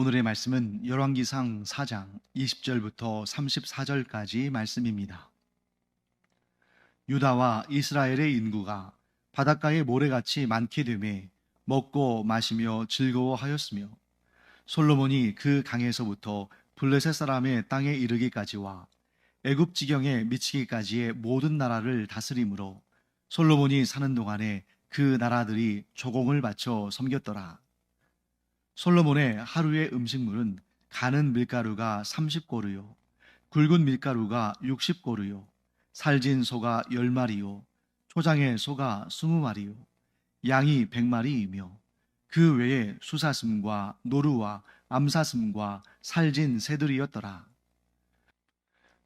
오늘의 말씀은 열왕기상 4장 20절부터 34절까지 말씀입니다. 유다와 이스라엘의 인구가 바닷가의 모래같이 많게 되매 먹고 마시며 즐거워하였으며 솔로몬이 그 강에서부터 블레셋 사람의 땅에 이르기까지와 애굽 지경에 미치기까지의 모든 나라를 다스림으로 솔로몬이 사는 동안에 그 나라들이 조공을 바쳐 섬겼더라. 솔로몬의 하루의 음식물은 가는 밀가루가 30고르요, 굵은 밀가루가 60고르요, 살진 소가 10마리요, 초장의 소가 20마리요, 양이 100마리이며 그 외에 수사슴과 노루와 암사슴과 살진 새들이었더라.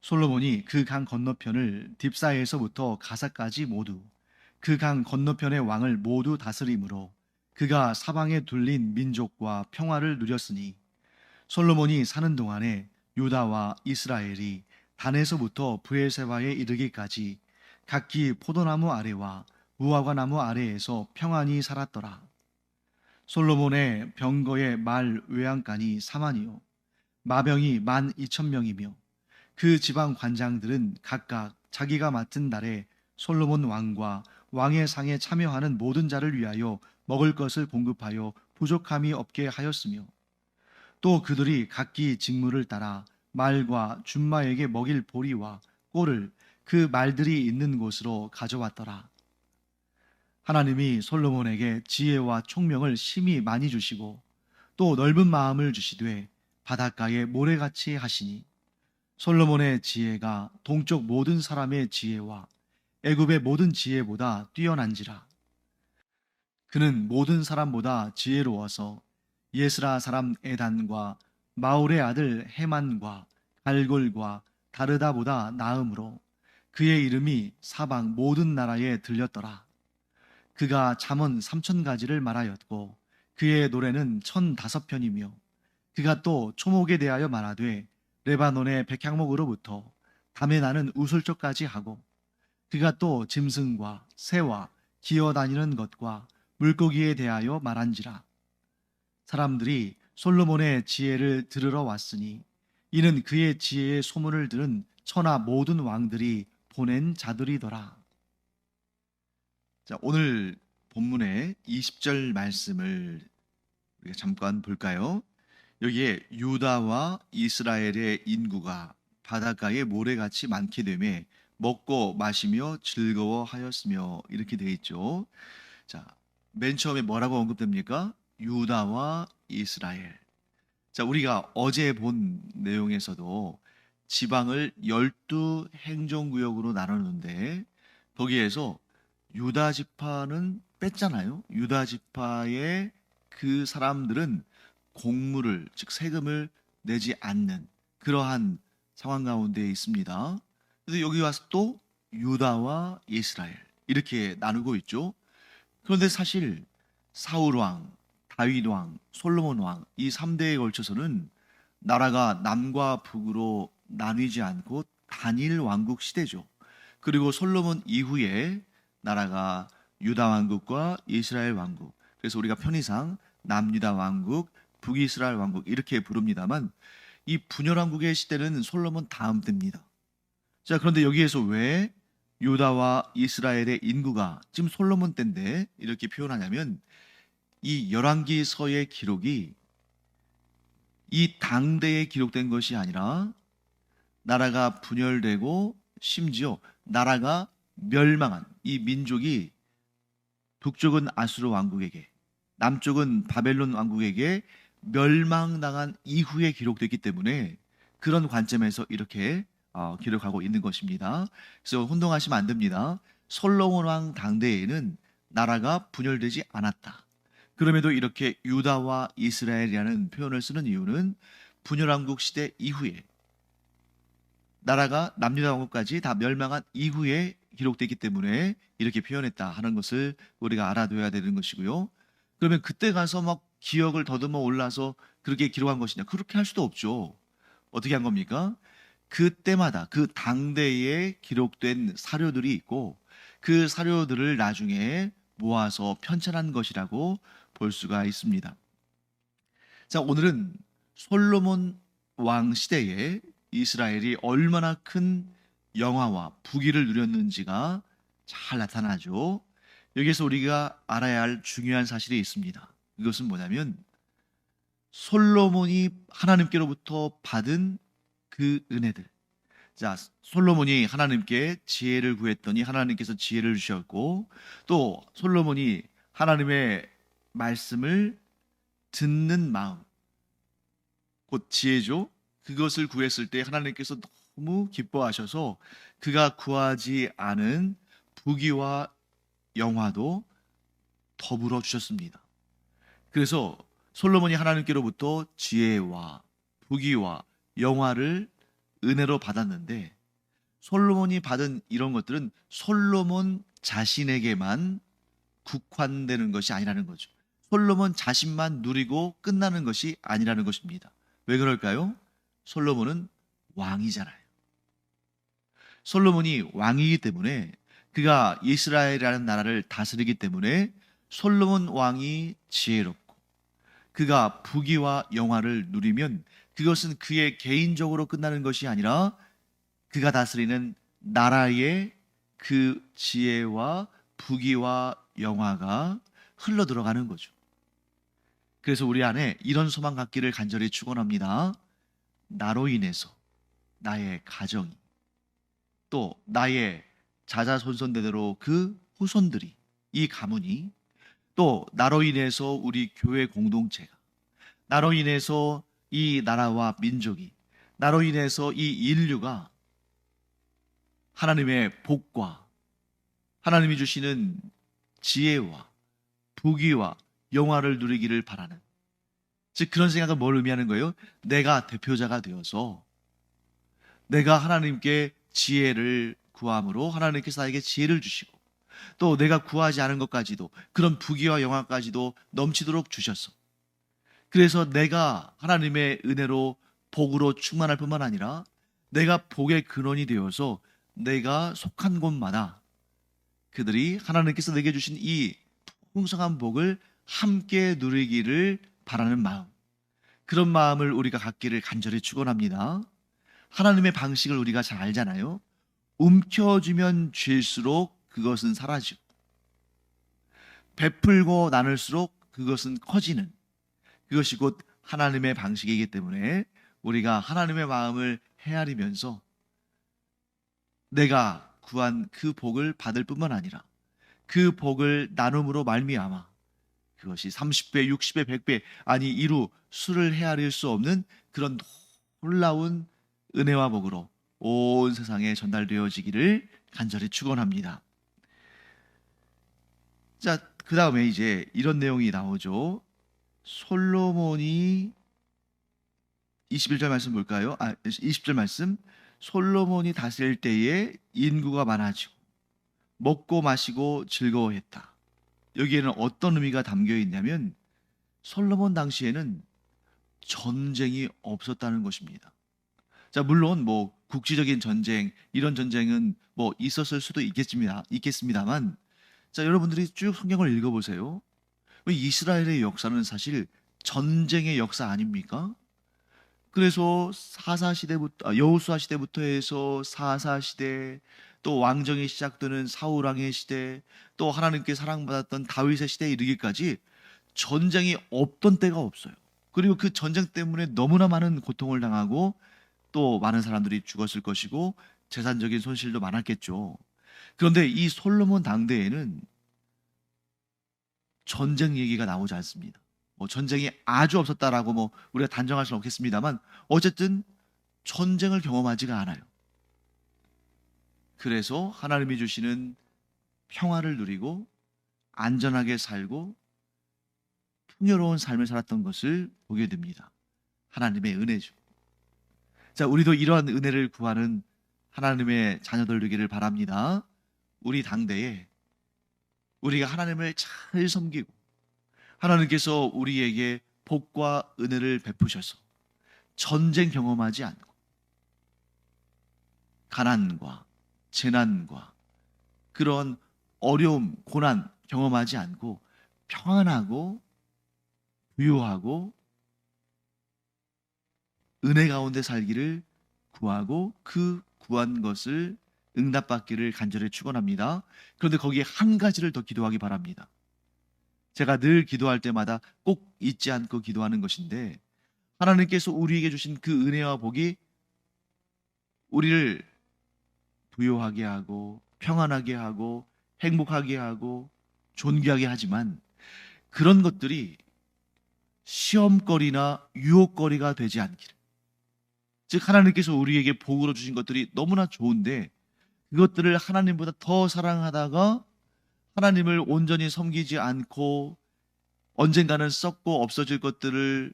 솔로몬이 그 강 건너편을 딥사에서부터 가사까지 모두 그 강 건너편의 왕을 모두 다스림으로 그가 사방에 둘린 민족과 평화를 누렸으니 솔로몬이 사는 동안에 유다와 이스라엘이 단에서부터 부에세바에 이르기까지 각기 포도나무 아래와 무화과 나무 아래에서 평안히 살았더라. 솔로몬의 병거의 말 외양간이 4만이요 마병이 만 2천 명이며 그 지방 관장들은 각각 자기가 맡은 달에 솔로몬 왕과 왕의 상에 참여하는 모든 자를 위하여 먹을 것을 공급하여 부족함이 없게 하였으며 또 그들이 각기 직무를 따라 말과 준마에게 먹일 보리와 꼴을 그 말들이 있는 곳으로 가져왔더라. 하나님이 솔로몬에게 지혜와 총명을 심히 많이 주시고 또 넓은 마음을 주시되 바닷가에 모래같이 하시니 솔로몬의 지혜가 동쪽 모든 사람의 지혜와 애굽의 모든 지혜보다 뛰어난지라. 그는 모든 사람보다 지혜로워서 예스라 사람 에단과 마울의 아들 헤만과 갈골과 다르다보다 나음으로 그의 이름이 사방 모든 나라에 들렸더라. 그가 잠언 삼천 가지를 말하였고 그의 노래는 천 다섯 편이며 그가 또 초목에 대하여 말하되 레바논의 백향목으로부터 담에 나는 우슬초까지 하고 그가 또 짐승과 새와 기어 다니는 것과 물고기에 대하여 말한지라 사람들이 솔로몬의 지혜를 들으러 왔으니 이는 그의 지혜의 소문을 들은 천하 모든 왕들이 보낸 자들이더라. 자, 오늘 본문의 20절 말씀을 우리가 잠깐 볼까요? 여기에 유다와 이스라엘의 인구가 바닷가에 모래같이 많게 되매 먹고 마시며 즐거워하였으며 이렇게 되어 있죠. 자, 맨 처음에 뭐라고 언급됩니까? 유다와 이스라엘. 자, 우리가 어제 본 내용에서도 지방을 열두 행정구역으로 나누는데 거기에서 유다 지파는 뺐잖아요. 유다 지파의 그 사람들은 공물을 즉 세금을 내지 않는 그러한 상황 가운데 있습니다. 그래서 여기 와서 또 유다와 이스라엘 이렇게 나누고 있죠. 그런데 사실 사울 왕, 다윗 왕, 솔로몬 왕 이 3대에 걸쳐서는 나라가 남과 북으로 나뉘지 않고 단일 왕국 시대죠. 그리고 솔로몬 이후에 나라가 유다 왕국과 이스라엘 왕국. 그래서 우리가 편의상 남유다 왕국, 북이스라엘 왕국 이렇게 부릅니다만 이 분열 왕국의 시대는 솔로몬 다음 때입니다. 자, 그런데 여기에서 왜 유다와 이스라엘의 인구가 지금 솔로몬 때인데 이렇게 표현하냐면 이 열왕기서의 기록이 이 당대에 기록된 것이 아니라 나라가 분열되고 심지어 나라가 멸망한 이 민족이 북쪽은 아수르 왕국에게 남쪽은 바벨론 왕국에게 멸망당한 이후에 기록됐기 때문에 그런 관점에서 이렇게 어, 기록하고 있는 것입니다. 그래서 혼동하시면 안 됩니다. 솔로몬 왕 당대에는 나라가 분열되지 않았다. 그럼에도 이렇게 유다와 이스라엘이라는 표현을 쓰는 이유는 분열왕국 시대 이후에 나라가 남유다 왕국까지 다 멸망한 이후에 기록되기 때문에 이렇게 표현했다 하는 것을 우리가 알아둬야 되는 것이고요. 그러면 그때 가서 막 기억을 더듬어 올라서 그렇게 기록한 것이냐? 그렇게 할 수도 없죠. 어떻게 한 겁니까? 그때마다 그 당대에 기록된 사료들이 있고 그 사료들을 나중에 모아서 편찬한 것이라고 볼 수가 있습니다. 자, 오늘은 솔로몬 왕 시대에 이스라엘이 얼마나 큰 영화와 부귀를 누렸는지가 잘 나타나죠. 여기서 우리가 알아야 할 중요한 사실이 있습니다. 이것은 뭐냐면 솔로몬이 하나님께로부터 받은 그 은혜들. 자, 솔로몬이 하나님께 지혜를 구했더니 하나님께서 지혜를 주셨고 또 솔로몬이 하나님의 말씀을 듣는 마음 곧 지혜죠. 그것을 구했을 때 하나님께서 너무 기뻐하셔서 그가 구하지 않은 부귀와 영화도 더불어 주셨습니다. 그래서 솔로몬이 하나님께로부터 지혜와 부귀와 영화를 은혜로 받았는데 솔로몬이 받은 이런 것들은 솔로몬 자신에게만 국한되는 것이 아니라는 거죠. 솔로몬 자신만 누리고 끝나는 것이 아니라는 것입니다. 왜 그럴까요? 솔로몬은 왕이잖아요. 솔로몬이 왕이기 때문에 그가 이스라엘이라는 나라를 다스리기 때문에 솔로몬 왕이 지혜롭고 그가 부귀와 영화를 누리면 그것은 그의 개인적으로 끝나는 것이 아니라 그가 다스리는 나라의 그 지혜와 부귀와 영화가 흘러 들어가는 거죠. 그래서 우리 안에 이런 소망 갖기를 간절히 축원합니다. 나로 인해서 나의 가정이 또 나의 자자손손대대로 그 후손들이 이 가문이 또 나로 인해서 우리 교회 공동체가 나로 인해서 이 나라와 민족이 나로 인해서 이 인류가 하나님의 복과 하나님이 주시는 지혜와 부귀와 영화를 누리기를 바라는 즉 그런 생각은 뭘 의미하는 거예요? 내가 대표자가 되어서 내가 하나님께 지혜를 구함으로 하나님께서 나에게 지혜를 주시고 또 내가 구하지 않은 것까지도 그런 부귀와 영화까지도 넘치도록 주셨어. 그래서 내가 하나님의 은혜로 복으로 충만할 뿐만 아니라 내가 복의 근원이 되어서 내가 속한 곳마다 그들이 하나님께서 내게 주신 이 풍성한 복을 함께 누리기를 바라는 마음. 그런 마음을 우리가 갖기를 간절히 축원합니다. 하나님의 방식을 우리가 잘 알잖아요. 움켜쥐면 쥘수록 그것은 사라지고 베풀고 나눌수록 그것은 커지는 그것이 곧 하나님의 방식이기 때문에 우리가 하나님의 마음을 헤아리면서 내가 구한 그 복을 받을 뿐만 아니라 그 복을 나눔으로 말미암아 그것이 30배, 60배, 100배 아니 이루 수를 헤아릴 수 없는 그런 놀라운 은혜와 복으로 온 세상에 전달되어지기를 간절히 축원합니다. 자, 그 다음에 이제 이런 내용이 나오죠. 솔로몬이 21절 말씀 볼까요? 아, 20절 말씀. 솔로몬이 다스릴 때에 인구가 많아지고 먹고 마시고 즐거워했다. 여기에는 어떤 의미가 담겨 있냐면 솔로몬 당시에는 전쟁이 없었다는 것입니다. 자, 물론 뭐 국지적인 전쟁, 이런 전쟁은 뭐 있었을 수도 있겠습니다. 있겠습니다만 자, 여러분들이 쭉 성경을 읽어 보세요. 이스라엘의 역사는 사실 전쟁의 역사 아닙니까? 그래서 사사 시대부터 아, 여호수아 시대부터 해서 사사 시대 또 왕정이 시작되는 사울 왕의 시대 또 하나님께 사랑받았던 다윗의 시대에 이르기까지 전쟁이 없던 때가 없어요. 그리고 그 전쟁 때문에 너무나 많은 고통을 당하고 또 많은 사람들이 죽었을 것이고 재산적인 손실도 많았겠죠. 그런데 이 솔로몬 당대에는 전쟁 얘기가 나오지 않습니다. 뭐 전쟁이 아주 없었다라고 뭐 우리가 단정할 수는 없겠습니다만 어쨌든 전쟁을 경험하지가 않아요. 그래서 하나님이 주시는 평화를 누리고 안전하게 살고 풍요로운 삶을 살았던 것을 보게 됩니다. 하나님의 은혜죠. 자, 우리도 이러한 은혜를 구하는 하나님의 자녀들 되기를 바랍니다. 우리 당대에 우리가 하나님을 잘 섬기고 하나님께서 우리에게 복과 은혜를 베푸셔서 전쟁 경험하지 않고 가난과 재난과 그런 어려움, 고난 경험하지 않고 평안하고 부유하고 은혜 가운데 살기를 구하고 그 구한 것을 응답받기를 간절히 축원합니다. 그런데 거기에 한 가지를 더 기도하기 바랍니다. 제가 늘 기도할 때마다 꼭 잊지 않고 기도하는 것인데 하나님께서 우리에게 주신 그 은혜와 복이 우리를 부요하게 하고 평안하게 하고 행복하게 하고 존귀하게 하지만 그런 것들이 시험거리나 유혹거리가 되지 않기를. 즉 하나님께서 우리에게 복으로 주신 것들이 너무나 좋은데 그것들을 하나님보다 더 사랑하다가 하나님을 온전히 섬기지 않고 언젠가는 썩고 없어질 것들을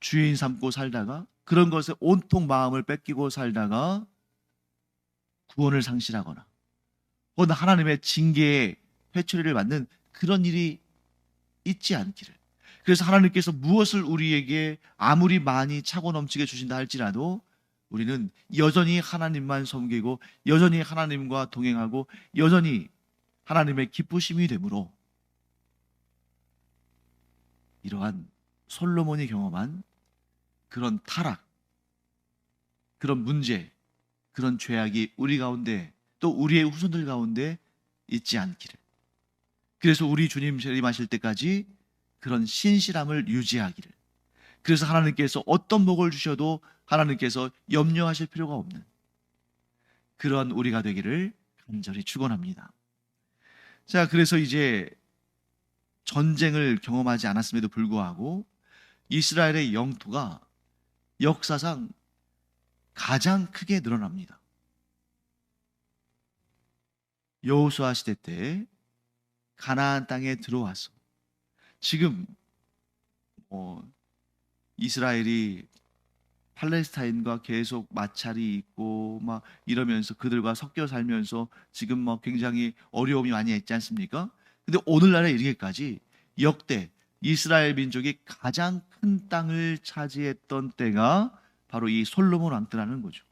주인 삼고 살다가 그런 것에 온통 마음을 뺏기고 살다가 구원을 상실하거나 혹은 하나님의 징계에 회초리를 맞는 그런 일이 있지 않기를. 그래서 하나님께서 무엇을 우리에게 아무리 많이 차고 넘치게 주신다 할지라도 우리는 여전히 하나님만 섬기고 여전히 하나님과 동행하고 여전히 하나님의 기쁘심이 되므로 이러한 솔로몬이 경험한 그런 타락, 그런 문제, 그런 죄악이 우리 가운데 또 우리의 후손들 가운데 있지 않기를. 그래서 우리 주님 재림하실 때까지 그런 신실함을 유지하기를. 그래서 하나님께서 어떤 복을 주셔도 하나님께서 염려하실 필요가 없는 그러한 우리가 되기를 간절히 축원합니다. 자, 그래서 이제 전쟁을 경험하지 않았음에도 불구하고 이스라엘의 영토가 역사상 가장 크게 늘어납니다. 여호수아 시대 때 가나안 땅에 들어와서 지금 뭐 이스라엘이 팔레스타인과 계속 마찰이 있고 막 이러면서 그들과 섞여 살면서 지금 뭐 굉장히 어려움이 많이 있지 않습니까? 근데 오늘날에 이르기까지 역대 이스라엘 민족이 가장 큰 땅을 차지했던 때가 바로 이 솔로몬 왕 때라는 거죠.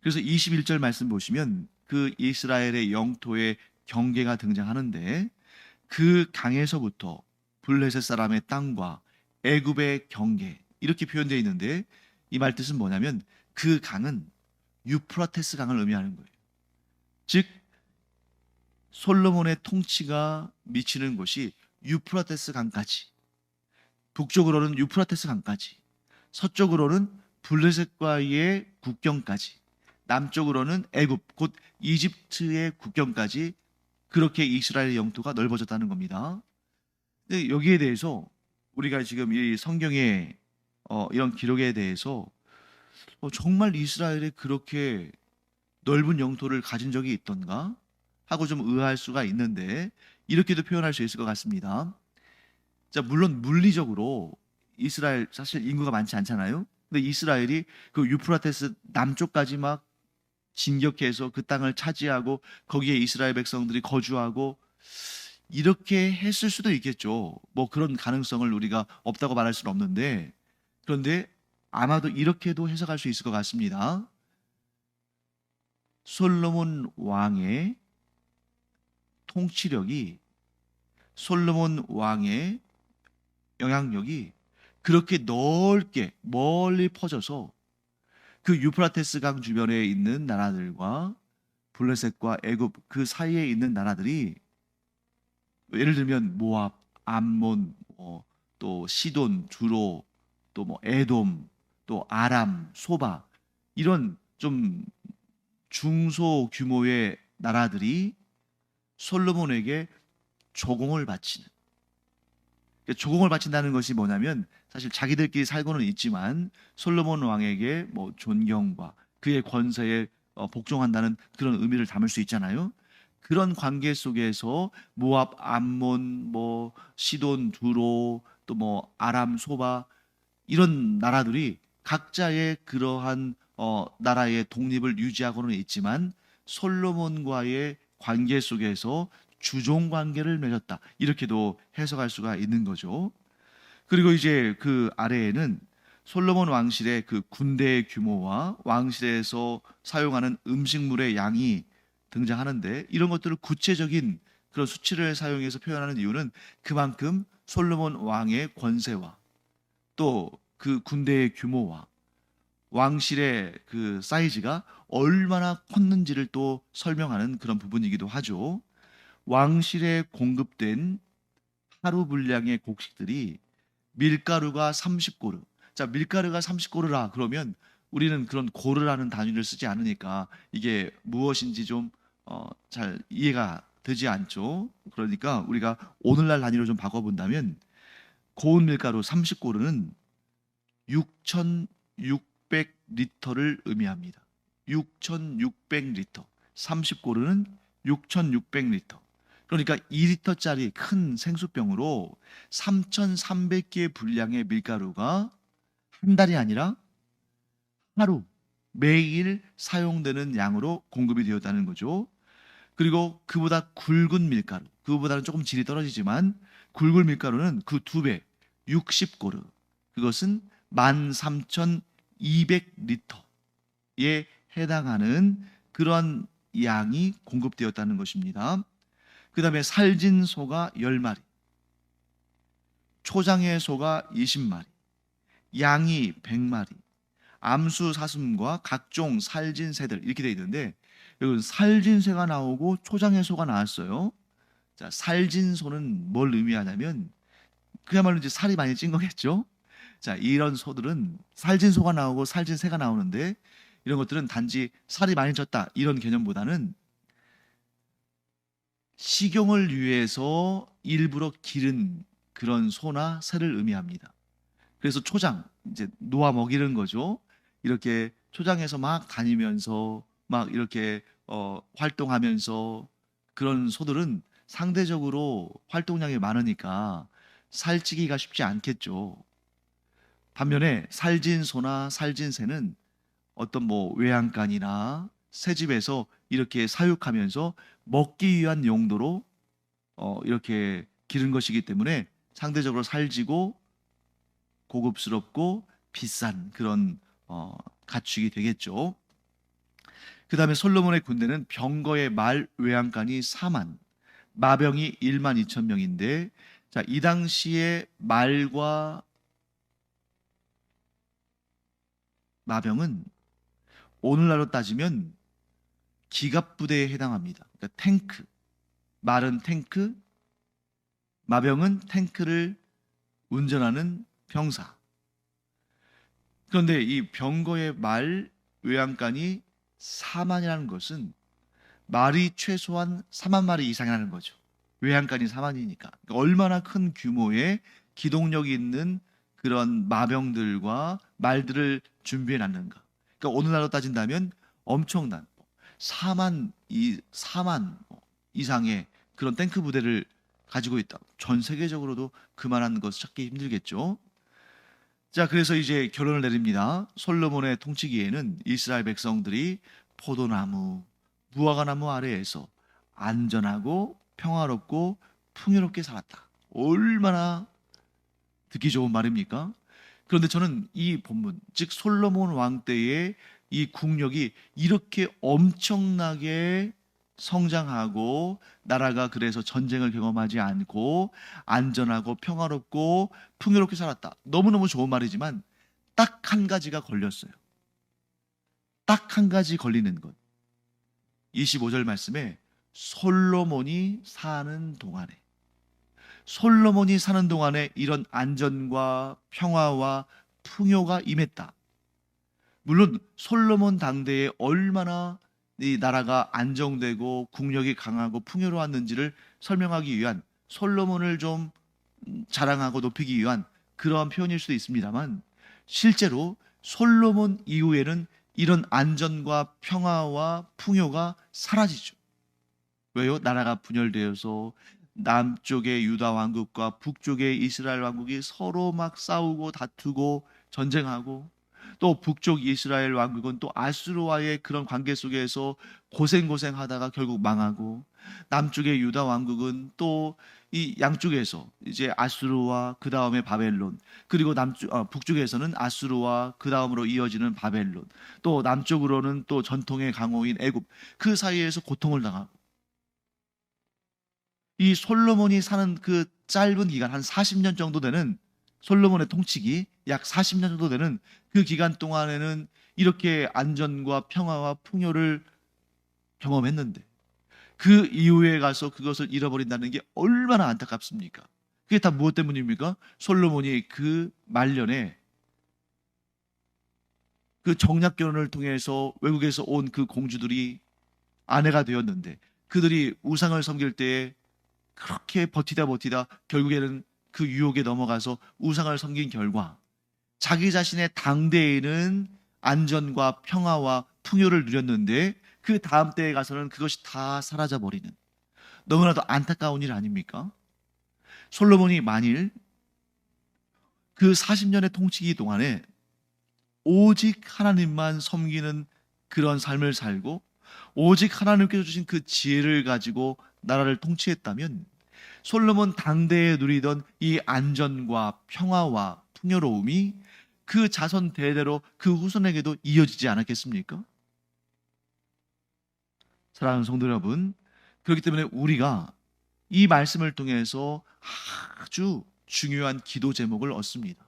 그래서 21절 말씀 보시면 그 이스라엘의 영토의 경계가 등장하는데 그 강에서부터 블레셋 사람의 땅과 애굽의 경계 이렇게 표현되어 있는데 이 말 뜻은 뭐냐면 그 강은 유프라테스 강을 의미하는 거예요. 즉 솔로몬의 통치가 미치는 곳이 유프라테스 강까지 북쪽으로는 유프라테스 강까지 서쪽으로는 블레셋과의 국경까지 남쪽으로는 애굽 곧 이집트의 국경까지 그렇게 이스라엘 영토가 넓어졌다는 겁니다. 근데 여기에 대해서 우리가 지금 이 성경의 어, 이런 기록에 대해서 어, 정말 이스라엘에 그렇게 넓은 영토를 가진 적이 있던가 하고 좀 의아할 수가 있는데 이렇게도 표현할 수 있을 것 같습니다. 자, 물론 물리적으로 이스라엘 사실 인구가 많지 않잖아요. 근데 이스라엘이 그 유프라테스 남쪽까지 막 진격해서 그 땅을 차지하고 거기에 이스라엘 백성들이 거주하고 이렇게 했을 수도 있겠죠. 뭐 그런 가능성을 우리가 없다고 말할 수는 없는데 그런데 아마도 이렇게도 해석할 수 있을 것 같습니다. 솔로몬 왕의 통치력이 솔로몬 왕의 영향력이 그렇게 넓게 멀리 퍼져서 그 유프라테스 강 주변에 있는 나라들과 블레셋과 애굽 그 사이에 있는 나라들이 예를 들면 모압, 암몬, 뭐, 또 시돈, 두로, 또 뭐 에돔, 또 아람, 소바 이런 좀 중소 규모의 나라들이 솔로몬에게 조공을 바치는 그러니까 조공을 바친다는 것이 뭐냐면 사실 자기들끼리 살고는 있지만 솔로몬 왕에게 뭐 존경과 그의 권세에 어, 복종한다는 그런 의미를 담을 수 있잖아요. 그런 관계 속에서 모압, 암몬, 뭐 시돈, 두로, 또 뭐 아람, 소바 이런 나라들이 각자의 그러한 어, 나라의 독립을 유지하고는 있지만 솔로몬과의 관계 속에서 주종 관계를 맺었다. 이렇게도 해석할 수가 있는 거죠. 그리고 이제 그 아래에는 솔로몬 왕실의 그 군대의 규모와 왕실에서 사용하는 음식물의 양이 등장하는데 이런 것들을 구체적인 그런 수치를 사용해서 표현하는 이유는 그만큼 솔로몬 왕의 권세와 또 그 군대의 규모와 왕실의 그 사이즈가 얼마나 컸는지를 또 설명하는 그런 부분이기도 하죠. 왕실에 공급된 하루 분량의 곡식들이 밀가루가 30고르. 자, 밀가루가 30고르라 그러면 우리는 그런 고르라는 단위를 쓰지 않으니까 이게 무엇인지 좀 어, 잘 이해가 되지 않죠. 그러니까 우리가 오늘날 단위로 좀 바꿔본다면 고운 밀가루 30고르는 6,600리터를 의미합니다. 6,600리터. 30고르는 6,600리터. 그러니까 2리터짜리 큰 생수병으로 3,300개의 분량의 밀가루가 한 달이 아니라 하루 매일 사용되는 양으로 공급이 되었다는 거죠. 그리고 그보다 굵은 밀가루, 그보다는 조금 질이 떨어지지만 굵은 밀가루는 그 두 배, 60고르. 그것은 13,200리터에 해당하는 그런 양이 공급되었다는 것입니다. 그 다음에 살진 소가 10마리, 초장의 소가 20마리, 양이 100마리, 암수 사슴과 각종 살진 새들 이렇게 되어 있는데 살진 새가 나오고 초장의 소가 나왔어요. 자, 살진 소는 뭘 의미하냐면 그야말로 이제 살이 많이 찐 거겠죠. 자, 이런 소들은 살진 소가 나오고 살진 새가 나오는데 이런 것들은 단지 살이 많이 쪘다 이런 개념보다는 식용을 위해서 일부러 기른 그런 소나 새를 의미합니다. 그래서 초장 이제 놓아 먹이는 거죠. 이렇게 초장에서 막 다니면서 막 이렇게 어, 활동하면서 그런 소들은 상대적으로 활동량이 많으니까 살찌기가 쉽지 않겠죠. 반면에 살진 소나 살진 새는 어떤 뭐 외양간이나 새집에서 이렇게 사육하면서 먹기 위한 용도로 어, 이렇게 기른 것이기 때문에 상대적으로 살지고 고급스럽고 비싼 그런 어, 가축이 되겠죠. 그 다음에 솔로몬의 군대는 병거의 말 외양간이 4만, 마병이 1만 2천 명인데, 자, 이 당시에 말과 마병은 오늘날로 따지면 기갑부대에 해당합니다. 그러니까 탱크, 말은 탱크, 마병은 탱크를 운전하는 병사. 그런데 이 병거의 말 외양간이 4만이라는 것은 말이 최소한 4만 마리 이상이라는 거죠. 외양간이 4만이니까. 그러니까 얼마나 큰 규모의 기동력이 있는 그런 마병들과 말들을 준비해 놨는가. 그러니까 오늘날로 따진다면 엄청난 4만 이 4만 이상의 그런 탱크 부대를 가지고 있다. 전 세계적으로도 그만한 것을 찾기 힘들겠죠. 자, 그래서 이제 결론을 내립니다. 솔로몬의 통치기에는 이스라엘 백성들이 포도나무, 무화과나무 아래에서 안전하고 평화롭고 풍요롭게 살았다. 얼마나 듣기 좋은 말입니까? 그런데 저는 이 본문, 즉 솔로몬 왕 때의 이 국력이 이렇게 엄청나게 성장하고 나라가 그래서 전쟁을 경험하지 않고 안전하고 평화롭고 풍요롭게 살았다. 너무너무 좋은 말이지만 딱 한 가지가 걸렸어요. 딱 한 가지 걸리는 것. 25절 말씀에 솔로몬이 사는 동안에 솔로몬이 사는 동안에 이런 안전과 평화와 풍요가 임했다. 물론 솔로몬 당대에 얼마나 이 나라가 안정되고 국력이 강하고 풍요로웠는지를 설명하기 위한 솔로몬을 좀 자랑하고 높이기 위한 그러한 표현일 수도 있습니다만 실제로 솔로몬 이후에는 이런 안전과 평화와 풍요가 사라지죠. 왜요? 나라가 분열되어서 남쪽의 유다 왕국과 북쪽의 이스라엘 왕국이 서로 막 싸우고 다투고 전쟁하고 또 북쪽 이스라엘 왕국은 또 아수르와의 그런 관계 속에서 고생고생 하다가 결국 망하고 남쪽의 유다 왕국은 또 이 양쪽에서 이제 아수르와 그 다음에 바벨론 그리고 남쪽 어, 북쪽에서는 아수르와 그 다음으로 이어지는 바벨론 또 남쪽으로는 또 전통의 강호인 애굽 그 사이에서 고통을 당하고 이 솔로몬이 사는 그 짧은 기간 한 40년 정도 되는 솔로몬의 통치기 약 40년 정도 되는 그 기간 동안에는 이렇게 안전과 평화와 풍요를 경험했는데 그 이후에 가서 그것을 잃어버린다는 게 얼마나 안타깝습니까? 그게 다 무엇 때문입니까? 솔로몬이 그 말년에 그 정략 결혼을 통해서 외국에서 온 그 공주들이 아내가 되었는데 그들이 우상을 섬길 때에 그렇게 버티다 버티다 결국에는 그 유혹에 넘어가서 우상을 섬긴 결과 자기 자신의 당대에는 안전과 평화와 풍요를 누렸는데 그 다음 때에 가서는 그것이 다 사라져 버리는 너무나도 안타까운 일 아닙니까? 솔로몬이 만일 그 40년의 통치기 동안에 오직 하나님만 섬기는 그런 삶을 살고 오직 하나님께서 주신 그 지혜를 가지고 나라를 통치했다면 솔로몬 당대에 누리던 이 안전과 평화와 풍요로움이 그 자손 대대로 그 후손에게도 이어지지 않았겠습니까? 사랑하는 성도 여러분, 그렇기 때문에 우리가 이 말씀을 통해서 아주 중요한 기도 제목을 얻습니다.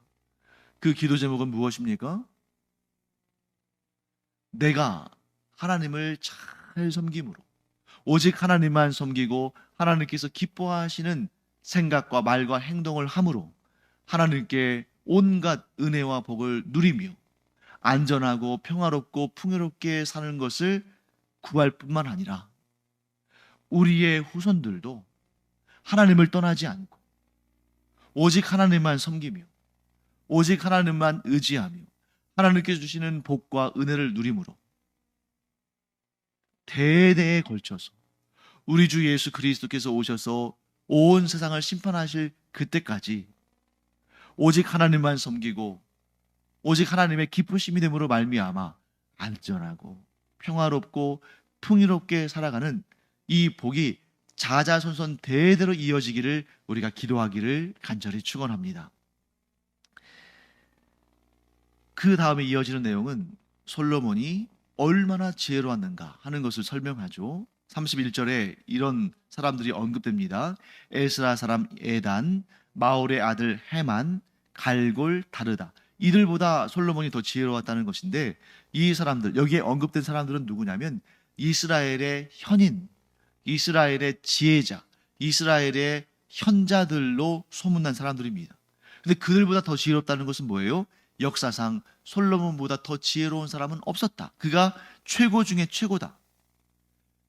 그 기도 제목은 무엇입니까? 내가 하나님을 잘 섬김으로 오직 하나님만 섬기고 하나님께서 기뻐하시는 생각과 말과 행동을 함으로 하나님께 온갖 은혜와 복을 누리며 안전하고 평화롭고 풍요롭게 사는 것을 구할 뿐만 아니라 우리의 후손들도 하나님을 떠나지 않고 오직 하나님만 섬기며 오직 하나님만 의지하며 하나님께서 주시는 복과 은혜를 누림으로 대대에 걸쳐서 우리 주 예수 그리스도께서 오셔서 온 세상을 심판하실 그때까지 오직 하나님만 섬기고 오직 하나님의 기쁘심이 됨으로 말미암아 안전하고 평화롭고 풍요롭게 살아가는 이 복이 자자손손 대대로 이어지기를 우리가 기도하기를 간절히 축원합니다. 그 다음에 이어지는 내용은 솔로몬이 얼마나 지혜로웠는가 하는 것을 설명하죠. 31절에 이런 사람들이 언급됩니다. 에스라 사람 에단, 마올의 아들 헤만, 갈골 다르다. 이들보다 솔로몬이 더 지혜로웠다는 것인데 이 사람들 여기에 언급된 사람들은 누구냐면 이스라엘의 현인, 이스라엘의 지혜자, 이스라엘의 현자들로 소문난 사람들입니다. 근데 그들보다 더 지혜롭다는 것은 뭐예요? 역사상 솔로몬보다 더 지혜로운 사람은 없었다. 그가 최고 중에 최고다.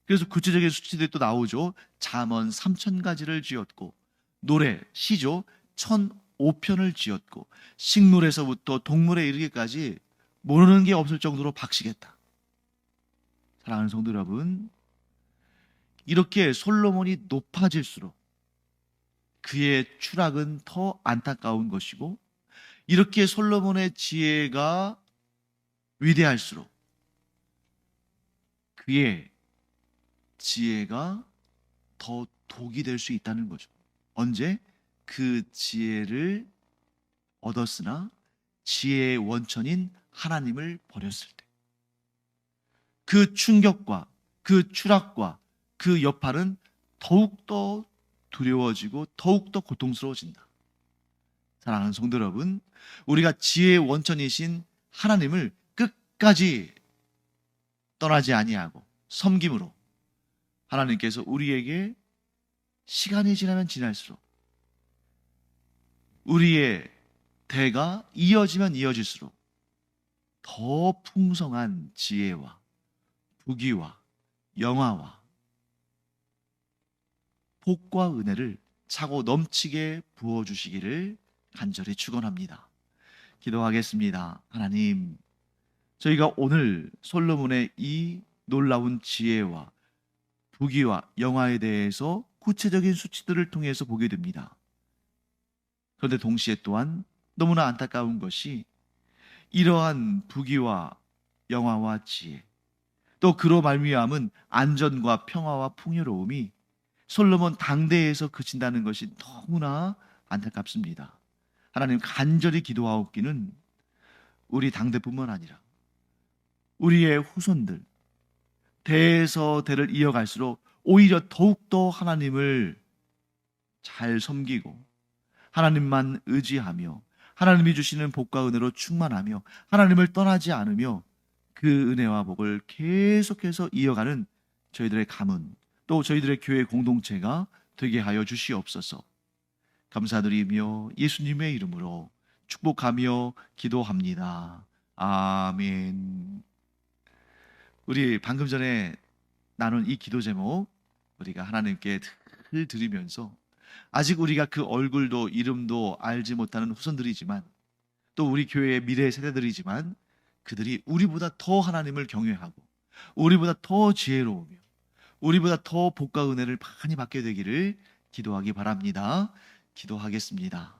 그래서 구체적인 수치들이 또 나오죠. 잠언 3천 가지를 지었고 노래, 시조 1,005편을 지었고 식물에서부터 동물에 이르기까지 모르는 게 없을 정도로 박식했다. 사랑하는 성도 여러분, 이렇게 솔로몬이 높아질수록 그의 추락은 더 안타까운 것이고 이렇게 솔로몬의 지혜가 위대할수록 그의 지혜가 더 독이 될 수 있다는 거죠. 언제? 그 지혜를 얻었으나 지혜의 원천인 하나님을 버렸을 때. 그 충격과 그 추락과 그 여파는 더욱더 두려워지고 더욱더 고통스러워진다. 사랑하는 성도 여러분, 우리가 지혜의 원천이신 하나님을 끝까지 떠나지 아니하고 섬김으로 하나님께서 우리에게 시간이 지나면 지날수록 우리의 대가 이어지면 이어질수록 더 풍성한 지혜와 부귀와 영화와 복과 은혜를 차고 넘치게 부어 주시기를 간절히 축원합니다. 기도하겠습니다. 하나님, 저희가 오늘 솔로몬의 이 놀라운 지혜와 부귀와 영화에 대해서 구체적인 수치들을 통해서 보게 됩니다. 그런데 동시에 또한 너무나 안타까운 것이 이러한 부귀와 영화와 지혜, 또 그로 말미암은 안전과 평화와 풍요로움이 솔로몬 당대에서 그친다는 것이 너무나 안타깝습니다. 하나님 간절히 기도하옵기는 우리 당대뿐만 아니라 우리의 후손들 대에서 대를 이어갈수록 오히려 더욱더 하나님을 잘 섬기고 하나님만 의지하며 하나님이 주시는 복과 은혜로 충만하며 하나님을 떠나지 않으며 그 은혜와 복을 계속해서 이어가는 저희들의 가문 또 저희들의 교회 공동체가 되게 하여 주시옵소서. 감사드리며 예수님의 이름으로 축복하며 기도합니다. 아멘. 우리 방금 전에 나눈 이 기도 제목 우리가 하나님께 늘 드리면서 아직 우리가 그 얼굴도 이름도 알지 못하는 후손들이지만 또 우리 교회의 미래 세대들이지만 그들이 우리보다 더 하나님을 경외하고 우리보다 더 지혜로우며 우리보다 더 복과 은혜를 많이 받게 되기를 기도하기 바랍니다. 기도하겠습니다.